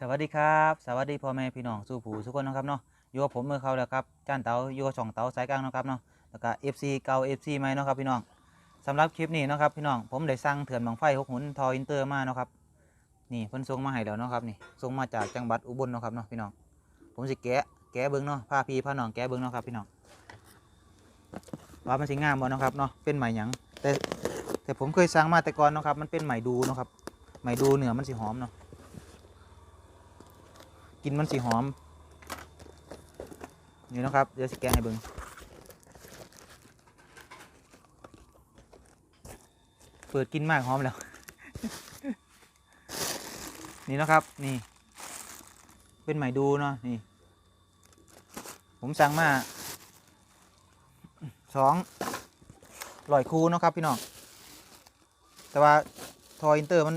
สวัสดีครับ สวัสดีพ่อแม่พี่น้องสู่ผู้ทุกคนนะครับเนาะอยู่กับผมเมื่อเขาแล้วครับจ้านเต๋าอยู่กับช่องเต๋าสายกลางนะครับเนาะแล้วก็ FC เก่า FC ใหม่เนาะครับพี่น้องสำหรับคลิปนี้เนาะครับพี่น้องผมได้สั่งเถื่อนบังไฟหกหุนทออินเตอร์มาเนาะครับนี่เพิ่นส่งมาให้แล้วเนาะครับนี่ส่งมาจากจังหวัดอุบลนะครับเนาะพี่น้องผมสิแกะแกะเบิ้งเนาะพาพี่พาหนองแกะเบิ้งเนาะครับพี่น้องว่ามันสิงามบ่เนาะครับเนาะเป็นไหมหยังแต่แต่ผมเคยสั่งมาแต่ก่อนเนาะครับมันเป็นไหมดูเนาะครับไหมดูเนื้อมันสิหอมเนาะ กินมันสีหอม นี่นะครับ เดี๋ยวสแกนให้เบิงเปิดกินมากหอมแล้ว นี่นะครับ นี่ เป็นไหมดูเนาะ นี่ ผมสั่งมาสองลอยคูนะครับพี่น้อง แต่ว่าทออินเตอร์มัน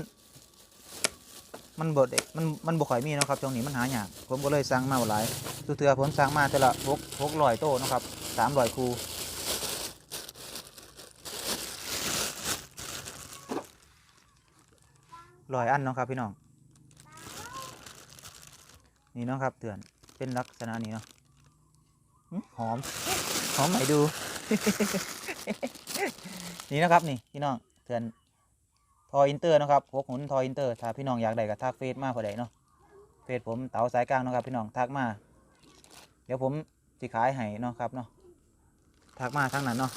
มันบดมันมันบ่ค่อยมีนะครับช่วงนี้มันหายากผมก็เลยสั่งมาหลายตัวเถื่อผมสั่งมาแต่ละพกพกลอยโตเนะครับสามลอยคูลอยอันนะครับพี่น้องนี่นะครับเถื่อนเป็นลักษณะนี้เนาะหอมหอมไหนดู นี่นะครับนี่พี่น้องเถื่อน ทออินเตอร์นะครับพวกหุนทออินเตอร์ถ้าพี่น้องอยากได้ก็ทักเฟซมาพอได้เนาะเฟซผมเต๋าสายกลางนะครับพี่น้องทักมา เดี๋ยวผมสิขายให้เนาะครับเนาะทักมาทั้งนั้นเนาะ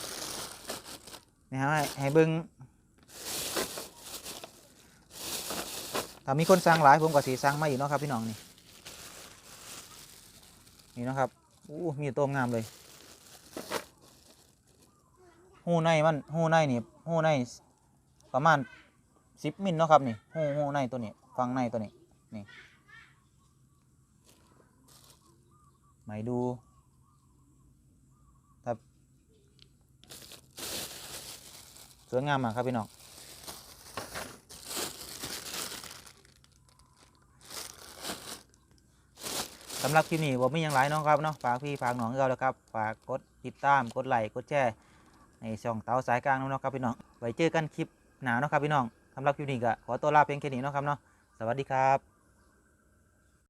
นี่ฮะให้ให้เบิ้งถ้ามีคนสั่งหลายผมก็สีสั่งมาอีกเนาะครับพี่น้องนี่นี่เนาะครับอู้มีตัวงามเลยหูในมันหูในนี่หูในประมาณ สิบมิลเนาะครับนี่หูหูในตัวนี้ฟังในตัวนี้นี่ไหมดูครับสวยงามมากครับพี่น้องสำหรับคลิปนี้ผมไมีอย่างไรน้องครับเนาะฝากพี่ฝากน้องเราแล้วครับฝากกดติดตามกดไลค์กดแชร์ในช่องเตาสายกลางเนาะครับพี่น้องไว้เจอกันคลิปหนาเนาะครับพี่น้อง สำหรับคลิปนี้ก็ขอตัวลาเพียงแค่นี้เนาะครับเนาะสวัสดีครับ